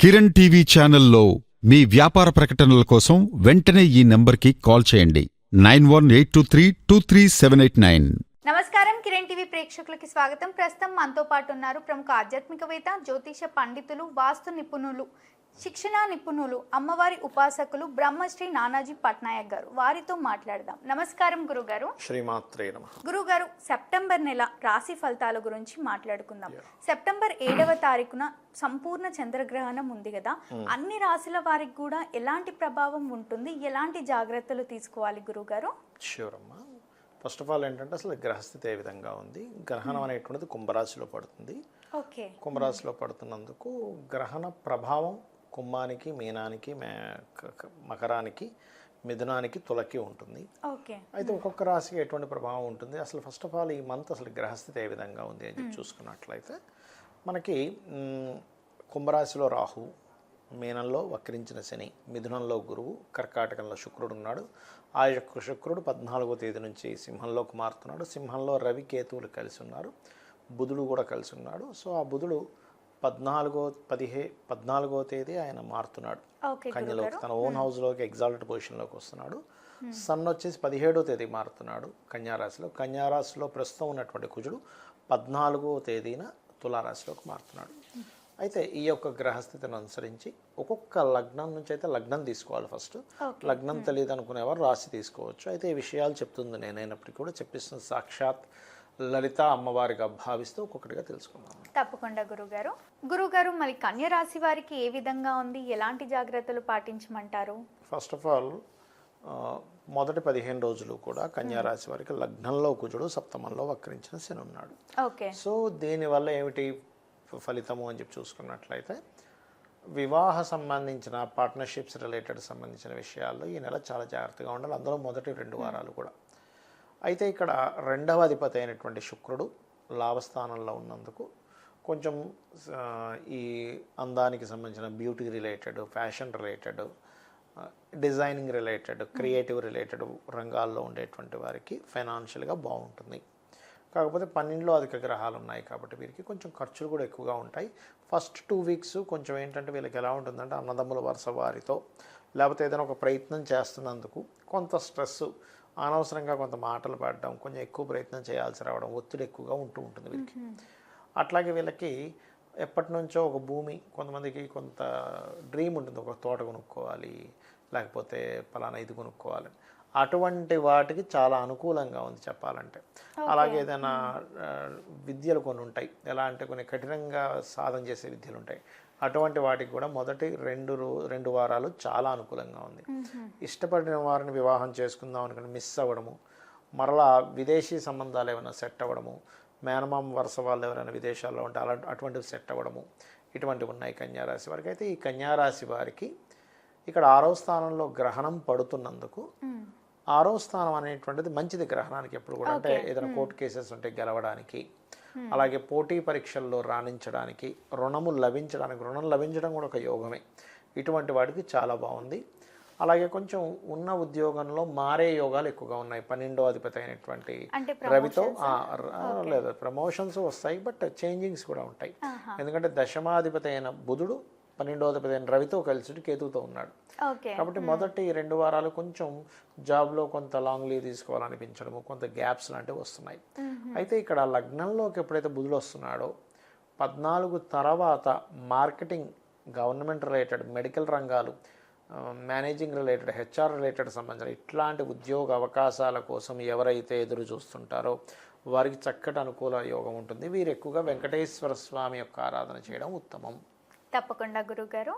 Kiran TV ఛానల్లో మీ వ్యాపార ప్రకటనల కోసం వెంటనే ఈ నంబర్కి కాల్ చేయండి. Nine one eight two three two three seven eight nine. నమస్కారం. కిరణ్ టీవీ ప్రేక్షకులకి స్వాగతం. ప్రస్తుతం మనతో పాటు ఉన్నారు ప్రముఖ ఆధ్యాత్మికవేత్త జ్యోతిష పండితులు వాస్తు నిపుణులు శిక్షణ నిపుణులు అమ్మవారి ఉపాసకులు బ్రహ్మశ్రీ నానాజీ పట్నాయక్ గారు. వారితో మాట్లాడదాం. నమస్కారం గురుగారు. శ్రీమాత్రే నమ. గురుగారు సెప్టెంబర్ నెల రాశి ఫలితాల గురించి మాట్లాడుకుందాం. సెప్టెంబర్ ఏడవ తారీఖున సంపూర్ణ చంద్రగ్రహణం ఉంది కదా. అన్ని రాశుల వారికి కూడా ఎలాంటి ప్రభావం ఉంటుంది? ఎలాంటి జాగ్రత్తలు తీసుకోవాలి గురుగారు? ష్యూర్ అమ్మా. ఫస్ట్ ఆఫ్ ఆల్ ఏంటంటే అసలు గ్రహస్థితి ఏ విధంగా ఉంది? గ్రహణం అనేటువంటిది కుంభరాశిలో పడుతుంది. కుంభరాశిలో పడుతున్నందుకు గ్రహణ ప్రభావం కుంభానికి మీనానికి మకరానికి మిథునానికి తులకి ఉంటుంది. ఓకే. అయితే ఒక్కొక్క రాశికి ఎటువంటి ప్రభావం ఉంటుంది? అసలు ఫస్ట్ ఆఫ్ ఆల్ ఈ మంత్ అసలు గ్రహస్థితి ఏ విధంగా ఉంది అని చెప్పి చూసుకున్నట్లయితే మనకి కుంభరాశిలో రాహు మీనంలో వక్రించిన శని మిథునంలో గురువు కర్కాటకంలో శుక్రుడు ఉన్నాడు. ఆ యొక్క శుక్రుడు పద్నాలుగో తేదీ నుంచి సింహంలోకి మారుతున్నాడు సింహంలో రవి కేతువులు కలిసి ఉన్నారు. బుధుడు కూడా కలిసి ఉన్నాడు. సో ఆ బుధుడు పద్నాలుగో పదిహే పద్నాలుగో తేదీ ఆయన మారుతున్నాడు. కన్యలోకి తన ఓన్ హౌస్లోకి ఎగ్జాల్ట్ పొజిషన్లోకి వస్తున్నాడు. సన్ వచ్చేసి పదిహేడో తేదీ మారుతున్నాడు కన్యారాశిలో. కన్యారాశిలో ప్రస్తుతం ఉన్నటువంటి కుజుడు పద్నాలుగో తేదీన తులారాశిలోకి మారుతున్నాడు. అయితే ఈ యొక్క గ్రహస్థితిని అనుసరించి ఒక్కొక్క లగ్నం నుంచి అయితే లగ్నం తీసుకోవాలి ఫస్ట్. లగ్నం తెలియదు అనుకునేవారు రాశి తీసుకోవచ్చు. అయితే ఈ విషయాలు చెప్తుంది నేనైనప్పటికీ కూడా చెప్పిస్తున్న సాక్షాత్ లలిత అమ్మవారిగా భావిస్తూ ఒక్కొక్కటిగా తెలుసుకుందాం. తప్పకుండా గురుగారు. గురుగారు మరి కన్య రాశి వారికి ఏ విధంగా ఉంది? ఎలాంటి జాగ్రత్తలు పాటించమంటారు? ఫస్ట్ ఆఫ్ ఆల్ మొదటి పదిహేను రోజులు కూడా కన్యా రాశి వారికి లగ్నంలో కుజుడు సప్తమంలో వక్రించిన శని ఉన్నాడు. ఓకే. సో దీనివల్ల ఏమిటి ఫలితము అని చెప్పి చూసుకున్నట్లయితే వివాహ సంబంధించిన పార్ట్నర్షిప్స్ రిలేటెడ్ సంబంధించిన విషయాల్లో ఈ నెల చాలా జాగ్రత్తగా ఉండాలి. అందులో మొదటి రెండు వారాలు కూడా. అయితే ఇక్కడ రెండవ అధిపతి అయినటువంటి శుక్రుడు లాభస్థానంలో ఉన్నందుకు కొంచెం ఈ అందానికి సంబంధించిన beauty related fashion related designing related creative related రంగాల్లో ఉండేటువంటి వారికి ఫైనాన్షియల్గా బాగుంటుంది. కాకపోతే పన్నెండులో అధిక గ్రహాలు ఉన్నాయి కాబట్టి వీరికి కొంచెం ఖర్చులు కూడా ఎక్కువగా ఉంటాయి. ఫస్ట్ టూ వీక్స్ కొంచెం ఏంటంటే వీళ్ళకి ఎలా ఉంటుందంటే అన్నదమ్ముల వరుస వారితో లేకపోతే ఏదైనా ఒక ప్రయత్నం చేస్తున్నందుకు కొంత స్ట్రెస్ అనవసరంగా కొంత మాటలు పడడం కొంచెం ఎక్కువ ప్రయత్నం చేయాల్సి రావడం ఒత్తిడి ఎక్కువగా ఉంటూ ఉంటుంది వీరికి అట్లాగే వీళ్ళకి ఎప్పటి నుంచో ఒక భూమి కొంతమందికి కొంత డ్రీమ్ ఉంటుంది. ఒక తోట కొనుక్కోవాలి లేకపోతే పలానా ఇది కొనుక్కోవాలి. అటువంటి వాటికి చాలా అనుకూలంగా ఉంది చెప్పాలంటే. అలాగే ఏదైనా విద్యలు కొన్ని ఉంటాయి. ఎలా అంటే కొన్ని కఠినంగా సాధన చేసే విద్యలు ఉంటాయి. అటువంటి వాటికి కూడా మొదటి రెండు రో రెండు వారాలు చాలా అనుకూలంగా ఉంది. ఇష్టపడిన వారిని వివాహం చేసుకుందాం అనుకుని మిస్ అవ్వడము మరలా విదేశీ సంబంధాలు ఏమైనా సెట్ అవ్వడము మేనమామ వరుస వాళ్ళు ఎవరైనా విదేశాల్లో ఉంటే అలా అటువంటివి సెట్ అవ్వడము ఇటువంటివి ఉన్నాయి కన్యారాశి వారికి. అయితే ఈ కన్యారాశి వారికి ఇక్కడ ఆరో స్థానంలో గ్రహణం పడుతున్నందుకు ఆరో స్థానం అనేటువంటిది మంచిది గ్రహణానికి ఎప్పుడు కూడా. అంటే ఏదైనా కోర్టు కేసెస్ ఉంటే గెలవడానికి అలాగే పోటీ పరీక్షల్లో రాణించడానికి రుణము లభించడానికి రుణం లభించడం కూడా ఒక యోగమే. ఇటువంటి వాటికి చాలా బాగుంది. అలాగే కొంచెం ఉన్న ఉద్యోగంలో మారే యోగాలు ఎక్కువగా ఉన్నాయి. పన్నెండో అధిపతి అయినటువంటి రవితో లేదు ప్రమోషన్స్ వస్తాయి బట్ చేంజింగ్స్ కూడా ఉంటాయి. ఎందుకంటే దశమాధిపతి అయిన బుధుడు పన్నెండో అధిపతి అయిన రవితో కలిసి కేతువుతో ఉన్నాడు. కాబట్టి మొదటి రెండు వారాలు కొంచెం జాబ్లో కొంత లాంగ్ లీవ్ తీసుకోవాలనిపించడము కొంత గ్యాప్స్ లాంటివి వస్తున్నాయి. అయితే ఇక్కడ లగ్నంలోకి ఎప్పుడైతే బుధుడు వస్తున్నాడో పద్నాలుగు తర్వాత మార్కెటింగ్ గవర్నమెంట్ రిలేటెడ్ మెడికల్ రంగాలు మేనేజింగ్ రిలేటెడ్ హెచ్ఆర్ రిలేటెడ్ సంబంధించిన ఇట్లాంటి ఉద్యోగ అవకాశాల కోసం ఎవరైతే ఎదురు చూస్తుంటారో వారికి చక్కటి అనుకూల యోగం ఉంటుంది. వీరు ఎక్కువగా వెంకటేశ్వర స్వామి యొక్క ఆరాధన చేయడం ఉత్తమం. తప్పకుండా గురుగారు.